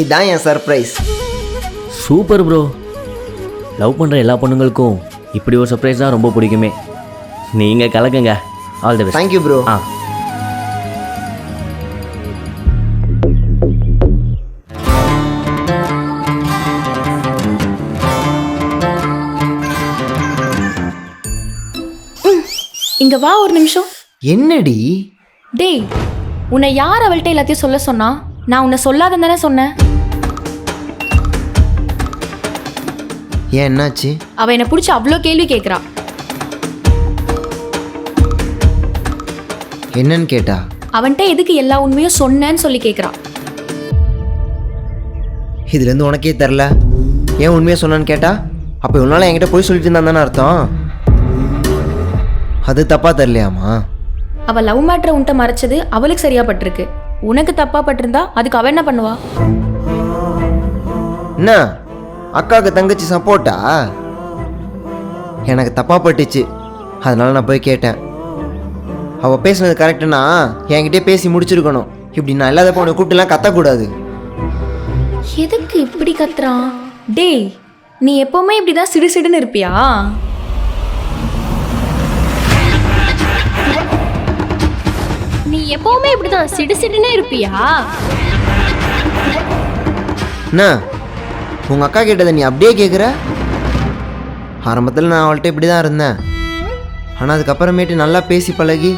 இதான் என் surprise super bro love பண்ணுற எல்லா பொண்ணுங்களுக்கும் இப்படி ஒரு சர்ப்ரைஸ் தான் ரொம்ப பிடிக்குமே. நீங்கள் கலக்குங்க. All the best thank you bro ஆ. இங்க வா ஒரு நிமிஷம். என்னடி? டேய் உன்னை யார் அவள்கிட்ட எல்லாத்தையும் சொல்ல சொன்னா? நான் உன்னை சொல்லாதன்னு தானே சொன்னேன். ஏன் என்னாச்சு? அவ என்னை பிடிச்சி அவ்வளோ கேள்வி கேட்குறா. என்னன்னு கேட்டா? அவன்கிட்ட எதுக்கு எல்லா உண்மையும் சொன்னேன்னு சொல்லி கேட்குறா. இதுலேருந்து உனக்கே தெரில. ஏன் உண்மையாக சொன்னான்னு கேட்டா? அப்போ இவ்வளோ நாள் என்கிட்ட போய் சொல்லிட்டு இருந்தான் தானே அர்த்தம். அது தப்பாக தரலையாமா அவ லவ் மேட்ரை உன்ட்ட மறைச்சது அவளுக்கு சரியா பட்டிருக்கு உனக்கு தப்பா பட்டிருந்தா அதுக்கு அவ என்ன பண்ணுவா? என்ன? அக்காவுக்கு தங்கச்சி சப்போர்ட்டா? எனக்கு தப்பாக பட்டுச்சு. அதனால நான் போய் கேட்டேன். அவள் பேசுனது கரெக்டுனா என்கிட்டயே பேசி முடிச்சிருக்கணும். இப்படி நான் இல்லாத உன்னை கூப்பிட்டுலாம் கத்தக்கூடாது. எதுக்கு இப்படி கத்துறான்? டேய் நீ எப்பவுமே இப்படிதான் சிடு சிடுன்னு இருப்பியா? எப்பவுமே இப்படிதான். சிடு சிடுன்னு இருப்பியா? என்ன உங்கள் அக்கா கேட்டதை நீ அப்படியே கேட்குற ஆரம்பத்தில் நான் அவள்கிட்ட இப்படி தான் இருந்தேன். ஆனால் அதுக்கப்புறமேட்டு நல்லா பேசி பழகி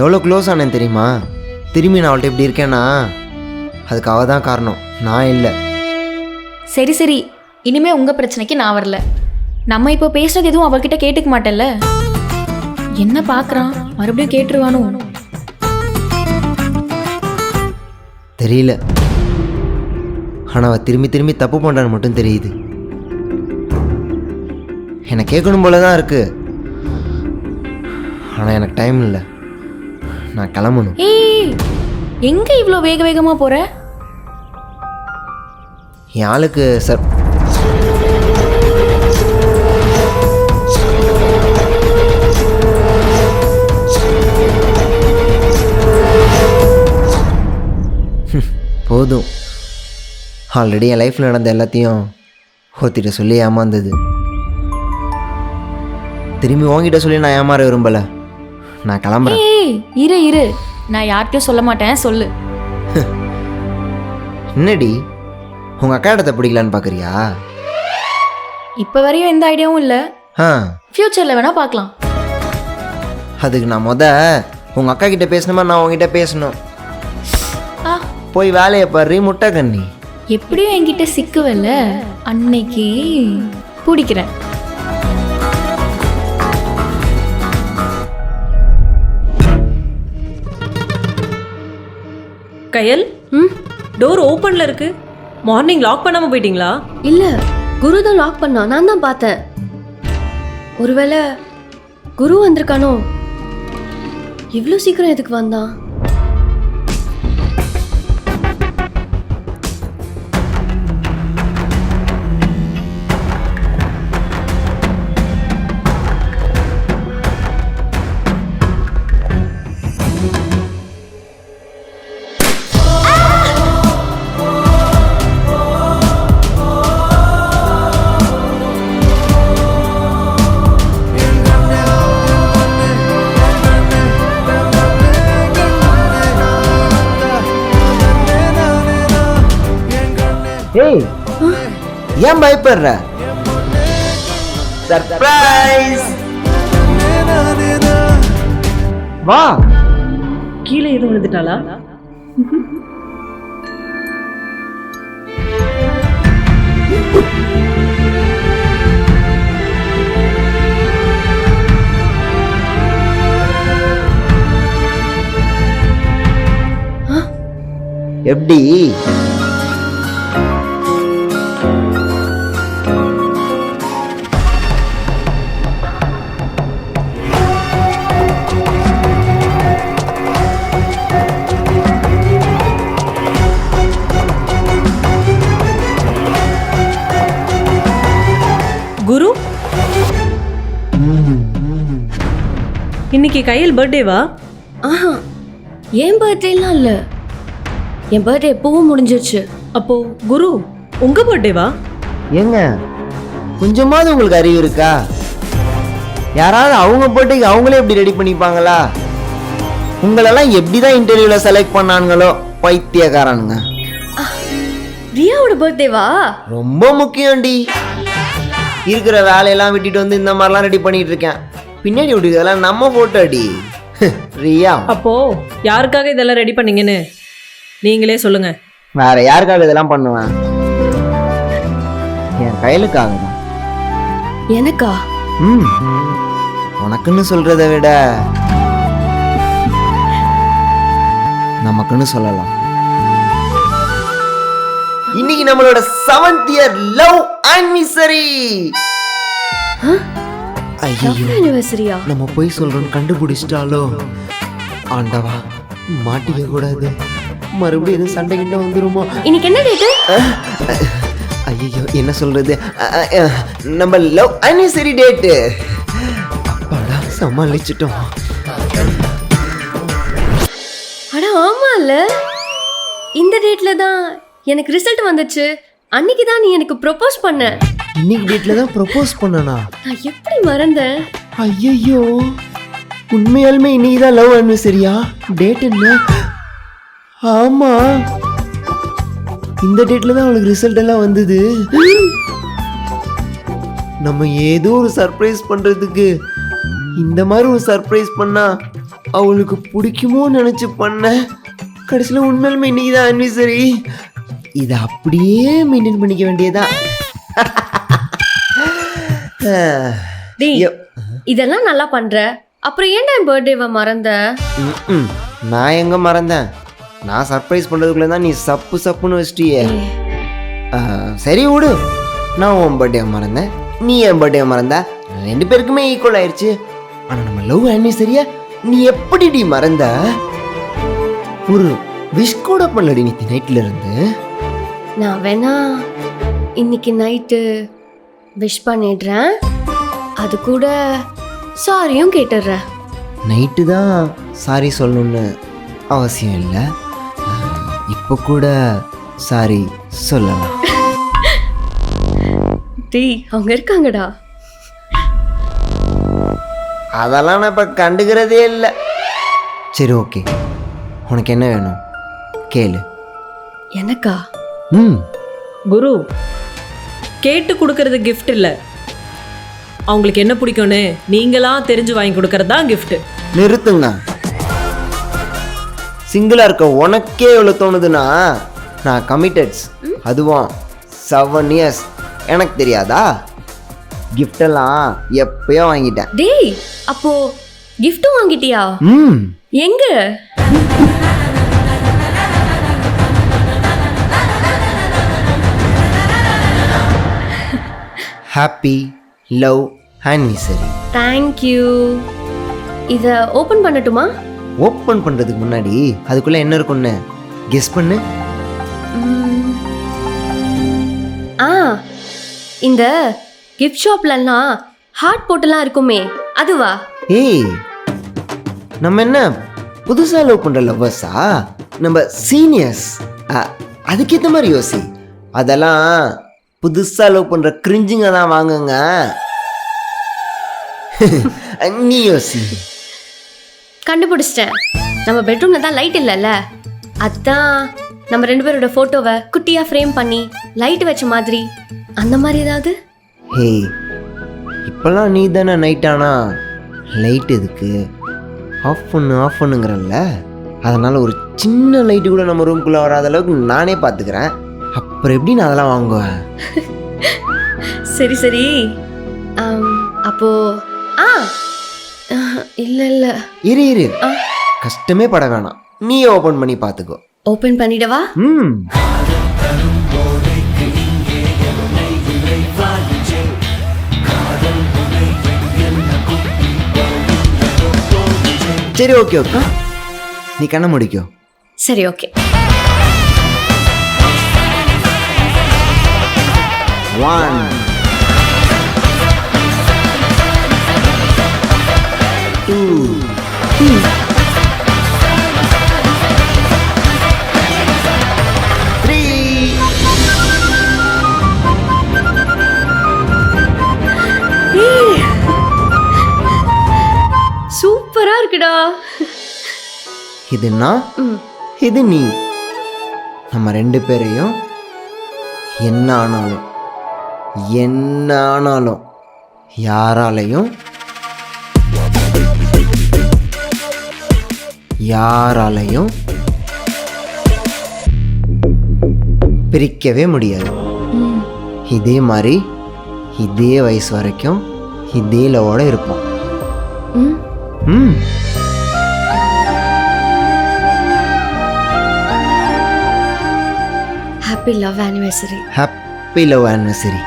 எவ்வளோ க்ளோஸ் ஆனேன் தெரியுமா? திரும்பி நான் அவள்கிட்ட இப்படி இருக்கேன்னா அதுக்கு அவள் தான் காரணம். நான் இல்லை. சரி சரி. இனிமே உங்க பிரச்சனைக்கு நான் வரல. நம்ம இப்போ பேசுறது எதுவும் அவகிட்ட கேட்டுக்க மாட்டேல்ல என்ன பார்க்கறான் மறுபடியும் கேட்டுருவானோ? தெரியல. ஆனால் அவள் திரும்பி திரும்பி தப்பு பண்ணுறான்னு மட்டும் தெரியுது. எனக்கு கேட்கணும் போல தான் இருக்கு. ஆனால் எனக்கு டைம் இல்லை. நான் கிளம்பணும். ஏய் எங்க இவ்வளோ வேக வேகமா போற? என் ஆளுக்கு சார் போதும். ஆல்ரெடி என் லைஃப்பில் நடந்த எல்லாத்தையும் ஒருத்திட்ட சொல்லி ஏமாந்தது. திரும்பி உங்ககிட்ட சொல்லி நான் ஏமாற விரும்பலை. நான் கிளம்புறேன். ஏய் இரு இரு. நான் யார்கிட்டயும் சொல்ல மாட்டேன் சொல்லு. என்னடி? உங்கள் அக்கா இடத்த பிடிக்கலான்னு பார்க்குறியா இப்போ வரையும் எந்த ஐடியாவும் இல்லை. ஆ. ஃப்யூச்சரில் வேணா பார்க்கலாம் அதுக்கு நான் முத உங்கள் அக்கா கிட்ட பேசணுமா நான் உங்ககிட்ட பேசணும். போய் வேலையை பாரு முட்டை கண்ணி. எப்படியும் என்கிட்ட சிக்குவல்ல? அன்னைக்கு பிடிக்கிறேன். கயல் ம்? டோர் ஓப்பன்ல இருக்கு. மார்னிங் லாக் பண்ணாம போயிட்டீங்களா? இல்ல குரு தான் லாக் பண்ணா நான் தான் பார்த்தேன். ஒருவேளை குரு வந்திருக்கானோ? இவ்வளோ சீக்கிரம் எதுக்கு வந்தான்? ஏய் ஏன் பயப்படுற? சர்ப்ரைஸ் வா. கீழே எதுவும் விழுந்துட்டாளா? எப்படி கையில் பர்த்டேவா ஆஹா என் பர்த்டேலாம் இல்லை? என் பர்த்டே எப்பவும் முடிஞ்சிருச்சு. அப்போ குரு உங்க பர்த்டேவா ஏங்க கொஞ்சமாவது உங்களுக்கு அறிவு இருக்கா? யாராவது அவங்க போட்டுக்கு அவங்களே எப்படி ரெடி பண்ணிப்பாங்களா? உங்களெல்லாம் எப்படி தான் இன்டர்வியூவில் செலக்ட் பண்ணானுங்களோ பைத்தியக்காரனுங்க. ரியாவோட பர்த்டேவா ரொம்ப முக்கியம்டி. இருக்கிற வேலையெல்லாம் விட்டுட்டு வந்து இந்த மாதிரிலாம் ரெடி பண்ணிட்டு இருக்கேன். பின்னாடி விட்டுக்கிறதெல்லாம் நம்ம போட்டோ அடி. ரியா. அப்போ யாருக்காக இதெல்லாம் ரெடி பண்ணீங்கன்னு நீங்களே சொல்லுங்க. வேற யாருக்காக இதெல்லாம் பண்ணுவேன்? என் கையிலுக்காக. தான் எனக்கா? ம். உனக்குன்னு சொல்றதை விட நமக்குன்னு சொல்லலாம். இன்னைக்கு நம்மளோட செவன்த் இயர் லவ் ஆனிவர்சரி ஐயோ. நம்ம போய் சொல்றோம் கண்டுபிடிச்சிட்டாலோ ஆண்டவா மாட்டிக்க கூடாது. மறுபடியும் எதுவும் சண்டை கிட்ட வந்துருமோ? இன்னைக்கு என்ன டேட்டு ஐயோ என்ன சொல்றது? நம்ம லவ் ஆனிவர்சரி டேட்டு அப்பாடா சமாளிச்சிட்டோம். அட ஆமால இந்த டேட்ல தான் எனக்கு ரிசல்ட் வந்துச்சு. அன்னைக்கு தான் நீ எனக்கு ப்ரொபோஸ் பண்ண. இன்னைக்கு டேட்ல தான் ப்ரப்போஸ் பண்ணனா? நான் எப்படி மறந்தேன்? ஐயோ உண்மையாலுமே இன்னைக்கு தான் லவ் ஆனிவர்சரியா டேட் என்ன? ஆமா. இந்த டேட்ல தான் அவளுக்கு ரிசல்ட் எல்லாம் வந்தது. நம்ம ஏதோ ஒரு சர்ப்ரைஸ் பண்றதுக்கு இந்த மாதிரி ஒரு சர்ப்ரைஸ் பண்ணா அவளுக்கு பிடிக்குமோ நினைச்சு பண்ண. கடைசியில் உண்மையாலுமே இன்னைக்கு தான் ஆனிவர்சரி இதை அப்படியே மெயின்டைன் பண்ணிக்க வேண்டியதா டேய். இதெல்லாம் நல்லா பண்ற. அப்புறம் ஏன்டா என் பர்த்டேவை மறந்த. நான் எங்க மறந்தேன்? நான் சர்ப்ரைஸ் பண்றதுக்குள்ள தான் நீ சப்பு சப்புன்னு வச்சிட்டியே. சரி விடு. நான் உன் பர்த்டே மறந்தேன். நீ என் பர்த்டே மறந்த? ரெண்டு பேருக்குமே ஈக்குவல் ஆயிடுச்சு ஆனா நம்ம லவ் ஆனிவர்சரியா நீ எப்படிடி மறந்த? ஒரு விஷ் கூட பண்ணலடி நீ நைட்ல இருந்து. நான் வேணா இன்னைக்கு நைட்டு விஷ் பண்ணிடுறேன். அது கூட சாரியும் கேட்டுடுறேன். நைட்டு தான் சாரி சொல்லணும்னு அவசியம் இல்லை. இப்போ கூட சாரி சொல்லலாம். டேய் அவங்க இருக்காங்கடா. அதெல்லாம் நான் இப்போ கண்டுக்கிறதே இல்லை. சரி ஓகே உனக்கு என்ன வேணும்? கேளு. எனக்கா? ம். குரு கேட்டு கொடுக்கறது gift இல்ல. அவங்களுக்கு என்ன பிடிக்கும்னு நீங்களா தெரிஞ்சு வாங்கி கொடுக்கறது தான் gift. நிறுத்துங்க சிங்கிளாக இருக்க உனக்கே எவ்வளோ தோணுதுன்னா நான் கமிட்டட்ஸ் அதுவும் செவன் இயர்ஸ் எனக்கு தெரியாதா? கிஃப்டெல்லாம் எப்பயோ வாங்கிட்டேன். டேய் அப்போ கிஃப்ட்டும் வாங்கிட்டியா? ம். எங்க? Happy love anniversary thank you இதை ஓப்பன் பண்ணட்டுமா? ஓப்பன் பண்ணுறதுக்கு முன்னாடி அதுக்குள்ளே என்ன இருக்கும்னு கெஸ் பண்ணு. ஆ இந்த கிஃப்ட் ஷாப்லலாம் ஹார்ட் போட்டெல்லாம் இருக்குமே அதுவா? ஏய் நம்ம என்ன புதுசாக லவ் பண்ணுற லவ்வர்ஸா நம்ம சீனியர்ஸ் அதுக்கேற்ற மாதிரி யோசி. அதெல்லாம் புதுசாக லவ் பண்ணுற கிரிஞ்சுங்க தான் வாங்குங்க. நீ யோசி. கண்டுபிடிச்சிட்டேன். நம்ம பெட்ரூம்ல தான் லைட் இல்லைல்ல? அதான் நம்ம ரெண்டு பேரோட ஃபோட்டோவை குட்டியா ஃப்ரேம் பண்ணி லைட் வச்ச மாதிரி. அந்த மாதிரி ஏதாவது? ஹேய் இப்போல்லாம் நீ தானே நைட் ஆனா? லைட் எதுக்கு? ஆஃப் பண்ணு ஆஃப் பண்ணுங்கிறல்ல. அதனால் ஒரு சின்ன லைட்டு கூட நம்ம ரூம்குள்ளே வராத அளவுக்கு நானே பார்த்துக்கிறேன். அப்புறம் எப்படி நான் அதெல்லாம் வாங்குவேன்? சரி சரி. ஆம், அப்போ ஆ இல்ல இல்ல. இரு இரு. கஷ்டமே பட வேணாம். நீ ஓபன் பண்ணி பார்த்துக்கோ. ஓபன் பண்ணிடவா? ம். சரி ஓகே ஓகே. நீ கண்ண முடிக்கோ. சரி ஓகே. ஒன் டூ சூப்பரா இருக்குடா. இது நான் இது நீ. நம்ம ரெண்டு பேரையும் என்ன ஆனாலும் என்ன ஆனாலும் யாராலையும் யாராலையும் பிரிக்கவே முடியாது. இதே மாதிரி இதே வயசு வரைக்கும் இதே லவோட இருப்போம். ம். Happy love anniversary happy love anniversary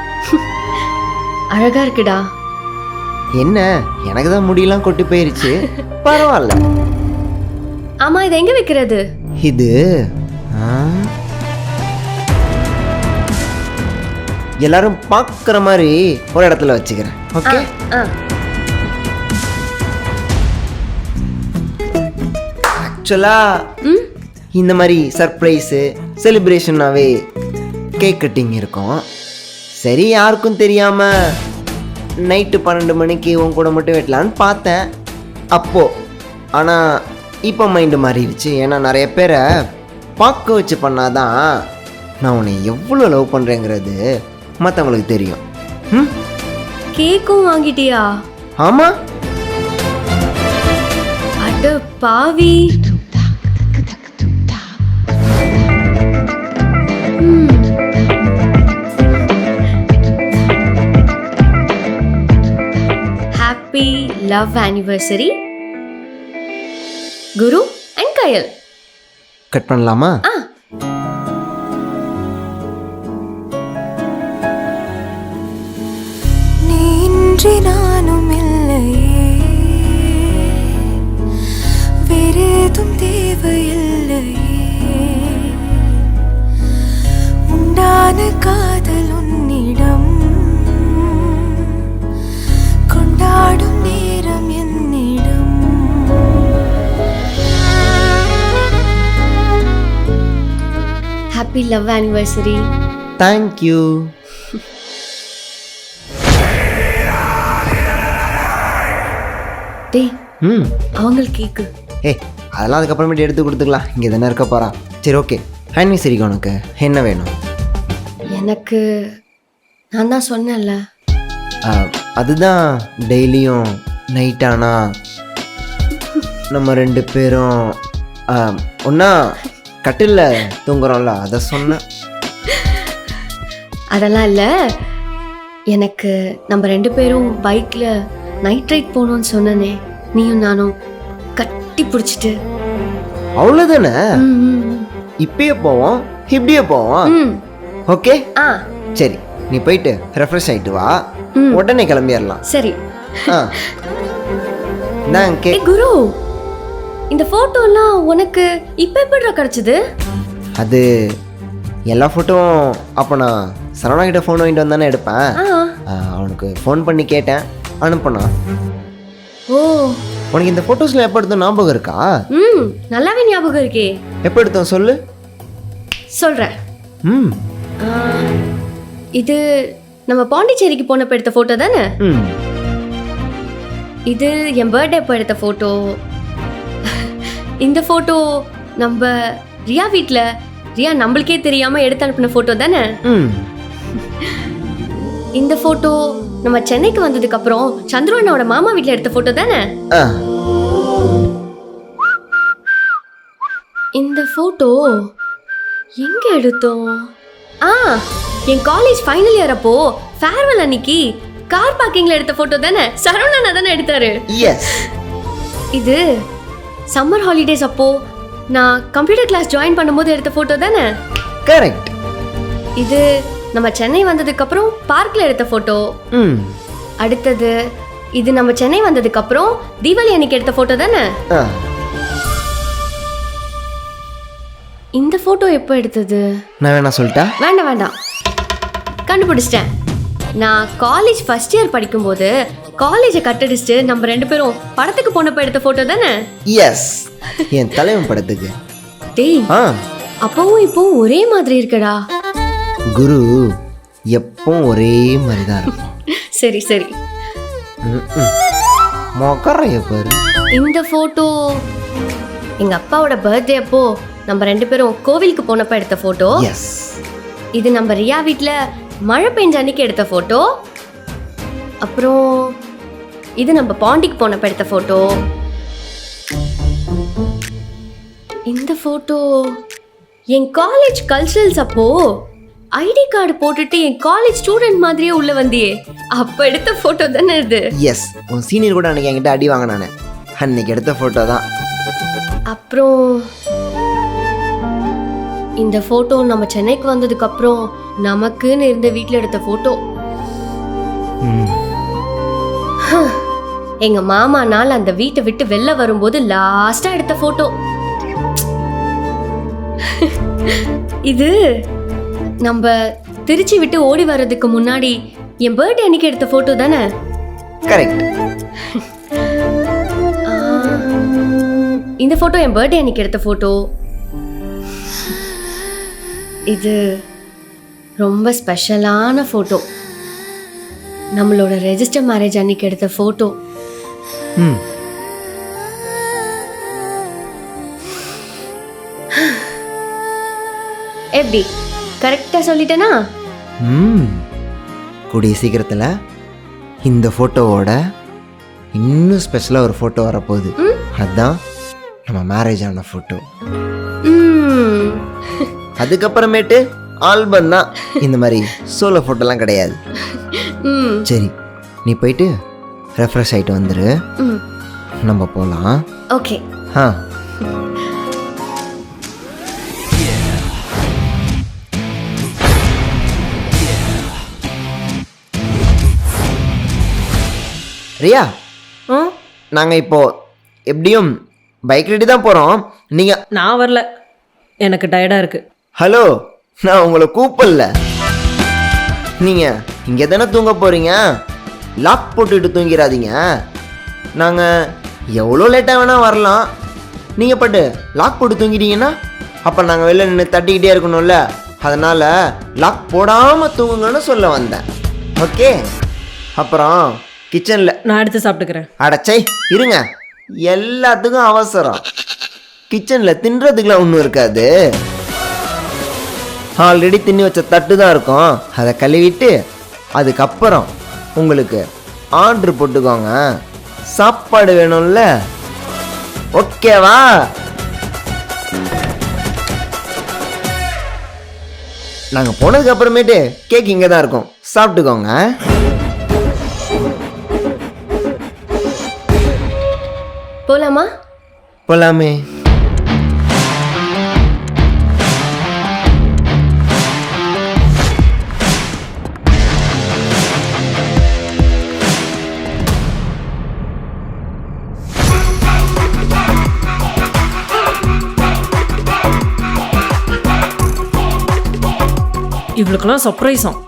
அழகா இருக்குடா. என்ன? எனக்கு தான் முடியெல்லாம் கொட்டி போயிருச்சு. பரவாயில்ல. ஆமா இது எங்க வைக்கிறது? இது ஆ, எல்லாரும் பார்க்குற மாதிரி ஒரு இடத்துல வச்சுக்கிறேன். ஓகே? ஆ ஆக்சுவலாக ம்? இந்த மாதிரி சர்ப்ரைஸு செலிப்ரேஷனாகவே கேக் கட்டிங் இருக்கும். சரி யாருக்கும் தெரியாமல் நைட்டு பன்னெண்டு மணிக்கு உன் கூட மட்டும் வெட்டலான்னு பார்த்தேன். அப்போது ஆனால் இப்போ மைண்டு மாறிடுச்சு. ஏன்னா நிறைய பேரை பார்க்க வச்சு பண்ணாதான் நான் உன்னை எவ்வளோ லவ் பண்ணுறேங்கிறது மற்றவங்களுக்கு தெரியும். ம்? கேக்கும் வாங்கிட்டியா? ஆமாம் அட பாவி. Love anniversary Guru and Kayal cut பண்ணலாமா? ஆ. நீன்றி நானும் இல்லையே. வேறேதும் தேவையில்லையே. உண்டான காதல் ஹாப்பி லவ் ஆனிவர்சரி தேங்க்யூ டேய் ம். அவங்களுக்கு கேக்கு. ஏய் அதெல்லாம் அதுக்கப்புறமேட்டு எடுத்து கொடுத்துக்கலாம். இங்கே தானே இருக்க போகிறா சரி ஓகே. ஆனிவர்சரிக்கு உனக்கு. என்ன வேணும்? எனக்கு நான் தான் சொன்னேன்ல. அதுதான் டெய்லியும் நைட் ஆனா நம்ம ரெண்டு பேரும் ஒன்றா கட்டிலில் தூங்குறோம்ல அதை சொன்னேன் அதெல்லாம் இல்லை. எனக்கு நம்ம ரெண்டு பேரும் பைக்கில் நைட் ரைட் போகணும்னு சொன்னனே நீயும் நானும் கட்டி பிடிச்சிட்டு. அவ்வளோதானே. இப்பயே போவோம் இப்படியே போவோம். ஓகே? ஆ. சரி நீ போயிட்டு ரெஃப்ரெஷ் ஆகிட்டு வா. உடனே கிளம்பிடலாம். சரி. ஆ. நான் குரு! இந்த ஃபோட்டோலாம் உனக்கு இப்போ எப்படிடா கிடச்சிது? அது எல்லா ஃபோட்டோவும் அப்போ நான் சரவணா கிட்ட ஃபோன் வாங்கிட்டு வந்தானே எடுப்பேன். ஆ. ஆ, அவனுக்கு ஃபோன் பண்ணி கேட்டேன். அனுப்புனான் ஓ. உனக்கு இந்த ஃபோட்டோஸில் எப்போ எடுத்தோம் ஞாபகம் இருக்கா? ம் நல்லாவே ஞாபகம் இருக்கே. எப்போ எடுத்தோம் சொல்லு. சொல்கிறேன் ம். இது நம்ம பாண்டிச்சேரிக்கு போனப்போ எடுத்த ஃபோட்டோ தானே? ம். இது என் பர்த்டே அப்போ எடுத்த ஃபோட்டோ இந்த ஃபோட்டோ நம்ம ரியா வீட்டில் ரியா நம்மளுக்கே தெரியாமல் எடுத்து அனுப்பின ஃபோட்டோ தானே? இந்த ஃபோட்டோ நம்ம சென்னைக்கு வந்ததுக்கு அப்புறம் சந்துரு மாமா வீட்டில் எடுத்த ஃபோட்டோ தானே? இந்த ஃபோட்டோ எங்க எடுத்தோம்? ஆ என் காலேஜ் ஃபைனல் இயர் அப்போ ஃபேர்வெல் அன்னைக்கு கார் பார்க்கிங்ல எடுத்த ஃபோட்டோ தானே? சரவணா தானே எடுத்தாரு? எஸ் இது சம்மர் ஹாலிடேஸ் அப்போ நான் கம்ப்யூட்டர் கிளாஸ் ஜாயின் பண்ணும்போது எடுத்த ஃபோட்டோ தானே? கரெக்ட் இது நம்ம சென்னை வந்ததுக்கு அப்புறம் பார்க்ல எடுத்த ஃபோட்டோ ம். அடுத்தது இது நம்ம சென்னை வந்ததுக்கு அப்புறம் தீபாவளி அன்னைக்கு எடுத்த ஃபோட்டோ தானே? இந்த ஃபோட்டோ எப்போ எடுத்தது? நான் வேணா சொல்லிட்டா? வேண்டாம் வேண்டாம். கண்டுபிடிச்சிட்டேன். நான் காலேஜ் ஃபர்ஸ்ட் இயர் படிக்கும்போது காலேஜை கட்டடிச்சுட்டு நம்ம ரெண்டு பேரும் படத்துக்கு போனப்ப எடுத்த ஃபோட்டோ தானே? எஸ் என் தலைவன் படத்துக்கு. டேய் ஆ. அப்பவும் இப்போவும் ஒரே மாதிரி இருக்கடா. குரு எப்பவும் ஒரே மாதிரி தான் இருக்கும். சரி சரி. மொக்கறைய பாரு. இந்த ஃபோட்டோ எங்க அப்பாவோட பர்த்டே அப்போ நம்ம ரெண்டு பேரும் கோவிலுக்கு போனப்ப எடுத்த ஃபோட்டோ எஸ் இது நம்ம ரியா வீட்ல மழை பெஞ்ச அன்னைக்கு எடுத்த ஃபோட்டோ அப்புறம் இது நம்ம பாண்டிக்கு போனப்ப எடுத்த ஃபோட்டோ இந்த ஃபோட்டோ என் காலேஜ் கல்ச்சரல்ஸ் அப்போ ஐடி கார்டு போட்டுட்டு என் காலேஜ் ஸ்டூடெண்ட் மாதிரியே உள்ள வந்தியே. அப்ப எடுத்த ஃபோட்டோ தானே இது? எஸ் உன் சீனியர் கூட அன்னைக்கு என்கிட்ட அடி வாங்கினானே அன்னைக்கு எடுத்த ஃபோட்டோ தான். அப்புறம் இந்த ஃபோட்டோ நம்ம சென்னைக்கு வந்ததுக்கு அப்புறம் நமக்குன்னு இருந்த வீட்ல எடுத்த ஃபோட்டோ எங்க மாமா நாள் அந்த வீட்டை விட்டு வெளில வரும்போது லாஸ்டா எடுத்த ஃபோட்டோ இது நம்ம திருச்சி விட்டு ஓடி வர்றதுக்கு முன்னாடி என் பர்த்டே அன்னைக்கு எடுத்த ஃபோட்டோ தானே? கரெக்ட் இந்த ஃபோட்டோ என் பர்த்டே அன்னைக்கு எடுத்த ஃபோட்டோ இது ரொம்ப ஸ்பெஷலான ஃபோட்டோ நம்மளோட ரெஜிஸ்டர் மேரேஜ் அன்னைக்கு எடுத்த ஃபோட்டோ ம். எப்படி? கரெக்டாக சொல்லிட்டேனா? ம். கூடிய சீக்கிரத்தில் இந்த ஃபோட்டோவோட இன்னும் ஸ்பெஷலாக ஒரு ஃபோட்டோ வரப்போகுது. அதுதான் நம்ம மேரேஜ் ஆன ஃபோட்டோ அதுக்கப்புறமேட்டு ஆல்பம் தான். இந்த மாதிரி சோலோ ஃபோட்டோலாம் கிடையாது. ம். சரி நீ போயிட்டு ரெஃப்ரெஷ் ஆகிட்டு வந்துரு. நம்ம போகலாம் ஓகே. ஆ. ரியா நாங்கள் இப்போ எப்படியும் பைக் ரெடி தான் போகிறோம் நீங்கள் நான் வரல. எனக்கு டயர்டாக இருக்குது ஹலோ நான் உங்களை கூப்பிடல. நீங்கள் இங்கே தானே தூங்க போகிறீங்க லாக் போட்டுட்டு தூங்கிடாதீங்க நாங்கள் எவ்வளோ லேட்டாக வேணால் வரலாம். நீங்கள் பட்டு லாக் போட்டு தூங்கிட்டீங்கன்னா அப்போ நாங்கள் வெளில நின்று தட்டிக்கிட்டே இருக்கணும்ல. அதனால் லாக் போடாமல் தூங்குங்கன்னு சொல்ல வந்தேன். ஓகே அப்புறம் கிச்சனில் நான் எடுத்து சாப்பிட்டுக்கிறேன். அடச்சை இருங்க. எல்லாத்துக்கும் அவசரம். கிச்சனில் தின்றதுக்குலாம் ஒன்றும் இருக்காது. ஆல்ரெடி தின்னி வச்ச தட்டு தான் இருக்கும். அதை கழுவிட்டு அதுக்கப்புறம் உங்களுக்கு ஆர்டர் போட்டுக்கோங்க. சாப்பாடு வேணும்ல? ஓகேவா நாங்கள் போனதுக்கு அப்புறமேட்டு கேக் இங்கே தான் இருக்கும். சாப்பிட்டுக்கோங்க. போலாமா? போலாமே. இவளுக்கெல்லாம் சர்ப்ரைஸாம்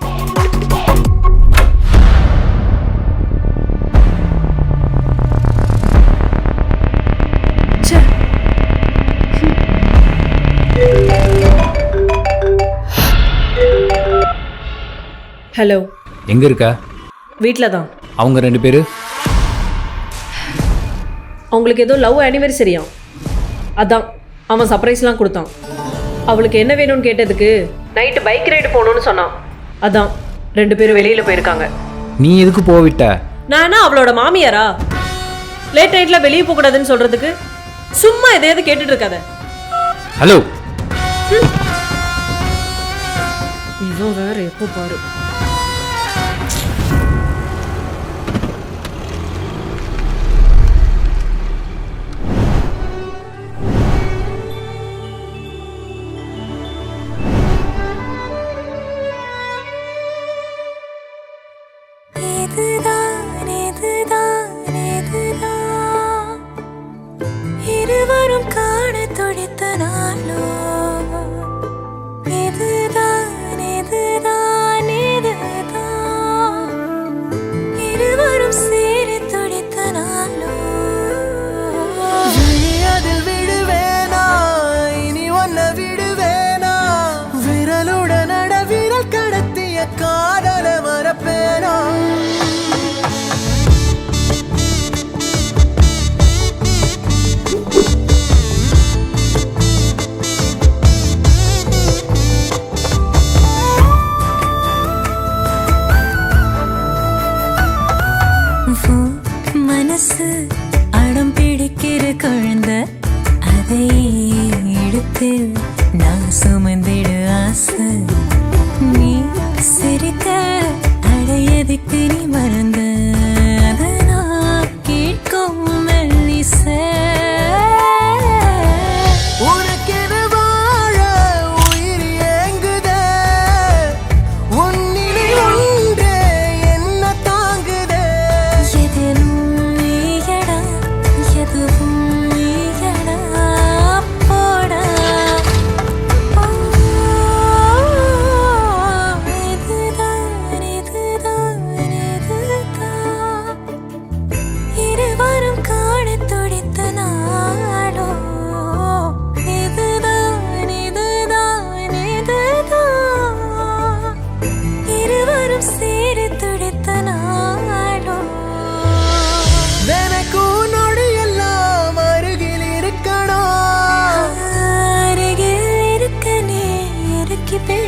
ஹலோ எங்க இருக்க? வீட்டில் தான் அவங்க ரெண்டு பேரு? அவங்களுக்கு ஏதோ லவ் ஆனிவர்சரியாம் அதான் அவன் சர்ப்ரைஸ்லாம் கொடுத்தான். அவளுக்கு என்ன வேணும்னு கேட்டதுக்கு? நைட்டு பைக் ரைடு போகணும்னு சொன்னான். அதான் ரெண்டு பேரும் வெளியில் போயிருக்காங்க. நீ எதுக்கு போவிட்ட நான் என்ன அவளோட மாமியாரா? லேட் நைட்டில் வெளியே போகக்கூடாதுன்னு சொல்கிறதுக்கு சும்மா எதையாவது கேட்டுட்டு இருக்காத. ஹலோ இவன் வேற எப்போ பாரு.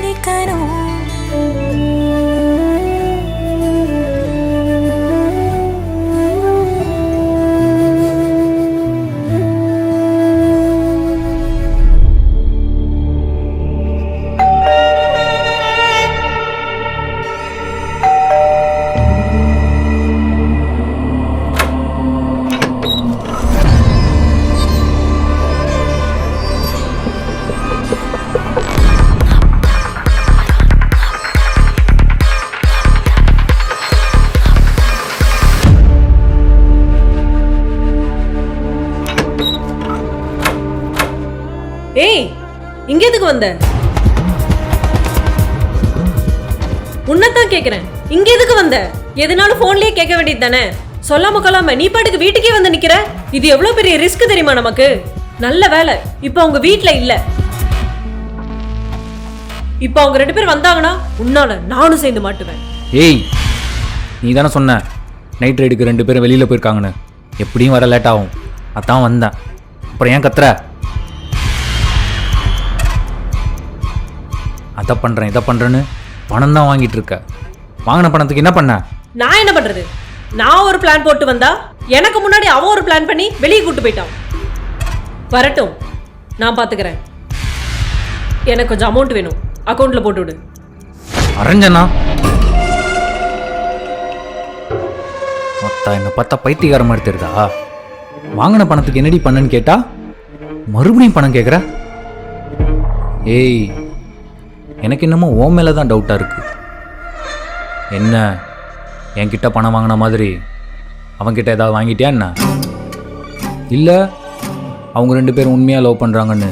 理解の எதுனாலும் ஃபோன்லயே கேட்க வேண்டியது தானே? சொல்லாம கொள்ளாம நீ பாட்டுக்கு வீட்டுக்கே வந்து நிக்கிற? இது எவ்வளவு பெரிய ரிஸ்க் தெரியுமா நமக்கு? நல்ல வேலை. இப்போ அவங்க வீட்ல இல்ல. இப்போ அவங்க ரெண்டு பேரும் வந்தாங்கன்னா உன்னால நானும் சேர்ந்து மாட்டுவேன். ஏய் நீ தானே சொன்ன நைட் ரைடுக்கு ரெண்டு பேரும் வெளியில் போயிருக்காங்கன்னு. எப்படியும் வர லேட் ஆகும். அதான் வந்தேன். அப்புறம் ஏன் கத்துற? அதை பண்ணுறேன் இதை பண்ணுறேன்னு பணம் தான் வாங்கிட்டு இருக்க. வாங்கின பணத்துக்கு என்ன பண்ண? நான் என்ன பண்றது? நான் ஒரு பிளான் போட்டு வந்தா எனக்கு முன்னாடி அவன் ஒரு பிளான் பண்ணி வெளியே கூட்டு போயிட்டான். வரட்டும் நான் பாத்துக்கிறேன். எனக்கு கொஞ்சம் அமௌண்ட் வேணும். அக்கௌண்ட்ல போட்டு விடு. அரஞ்சனா மொத்தம் என்னை பார்த்தா பைத்தியகாரம் எடுத்துருக்கா வாங்கின பணத்துக்கு என்னடி பண்ணன்னு கேட்டா மறுபடியும் பணம் கேட்குற ஏய் எனக்கு என்னமோ ஓ மேலே தான் டவுட்டாக இருக்கு. என்ன? என்கிட்ட பணம் வாங்கின மாதிரி. அவன்கிட்ட ஏதாவது வாங்கிட்டியா என்ன? இல்லை அவங்க ரெண்டு பேரும் உண்மையாக லவ் பண்ணுறாங்கன்னு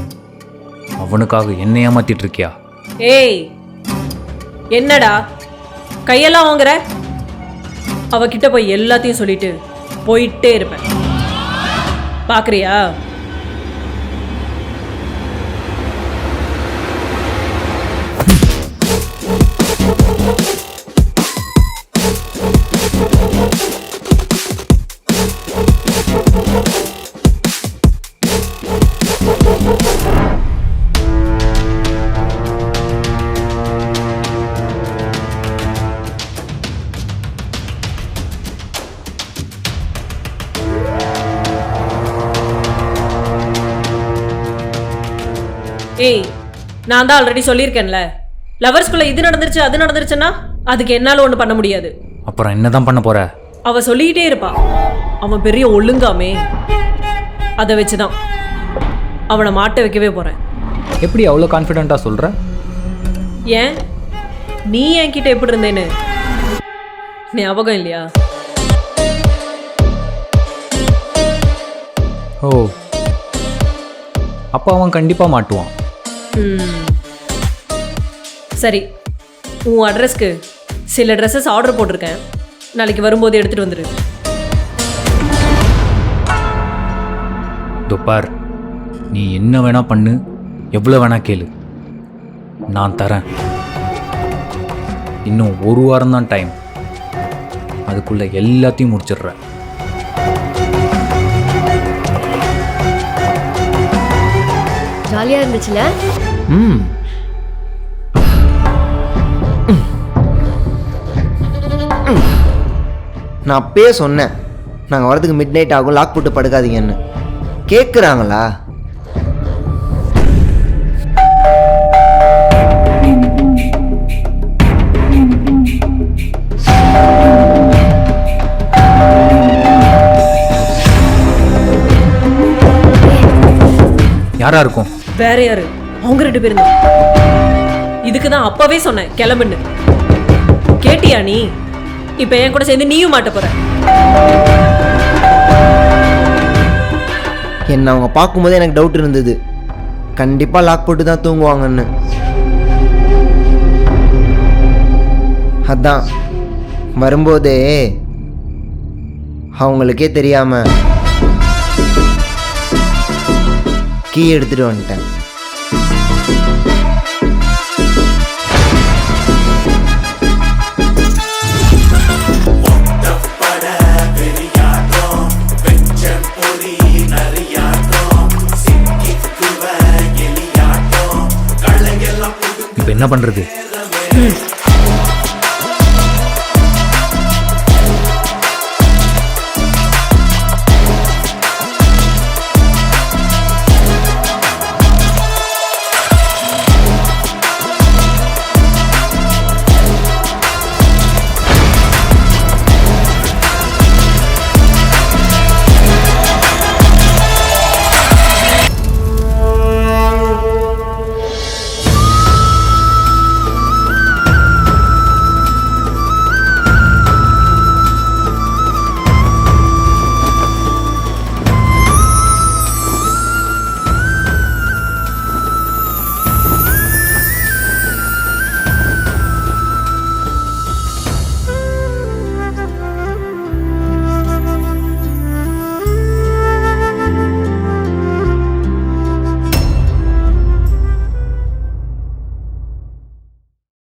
அவனுக்காக என்னை ஏமாத்திட்டு இருக்கியா? ஏய் என்னடா? கையெல்லாம் வாங்குற? அவகிட்ட போய் எல்லாத்தையும் சொல்லிட்டு போயிட்டே இருப்பேன். பார்க்குறியா ஏய் நான் தான் ஆல்ரெடி சொல்லியிருக்கேன்ல. லவர்ஸ்குள்ள இது நடந்துருச்சு அது நடந்துருச்சுன்னா அதுக்கு என்னால ஒன்றும் பண்ண முடியாது. அப்புறம் என்ன தான் பண்ண போற? அவ சொல்லிக்கிட்டே இருப்பா. அவன் பெரிய ஒழுங்காமே. அதை வச்சுதான் அவனை மாட்ட வைக்கவே போறேன். எப்படி அவ்வளோ கான்ஃபிடென்ட்டாக சொல்கிற ஏன்? நீ என்கிட்ட எப்படி இருந்தேன்னு? ஞாபகம் இல்லையா? ஓ. அப்போ அவன் கண்டிப்பாக மாட்டுவான். சரி உன் அட்ரஸ்க்கு சில ட்ரெஸ்ஸஸ் ஆர்டர் போட்டிருக்கேன். நாளைக்கு வரும்போது எடுத்துட்டு வந்துடு இதோ பார் நீ என்ன வேணா பண்ணு எவ்வளோ வேணா கேளு. நான் தரேன். இன்னும் ஒரு வாரம் தான் டைம் அதுக்குள்ள எல்லாத்தையும் முடிச்சிடுறேன். ஜாலியா இருந்துச்சுல? ம். நான் அப்பயே சொன்னேன் நாங்கள் வரதுக்கு மிட் நைட் ஆகும் லாக் போட்டு படுக்காதீங்கன்னு. கேட்குறாங்களா யாரா இருக்கும்? வேற யாரு? அவங்க ரெண்டு பேரும் தான். இதுக்கு தான் அப்பவே சொன்னேன் கிளம்புன்னு. கேட்டியா நீ? இப்போ என் கூட சேர்ந்து நீயும் மாட்ட போற. என்ன அவங்க பார்க்கும்போது எனக்கு டவுட் இருந்தது. கண்டிப்பாக லாக் போட்டு தான் தூங்குவாங்கன்னு. அதான் வரும்போதே அவங்களுக்கே தெரியாமல் கீ எடுத்துட்டு வந்துட்டேன். என்ன பண்ணுறது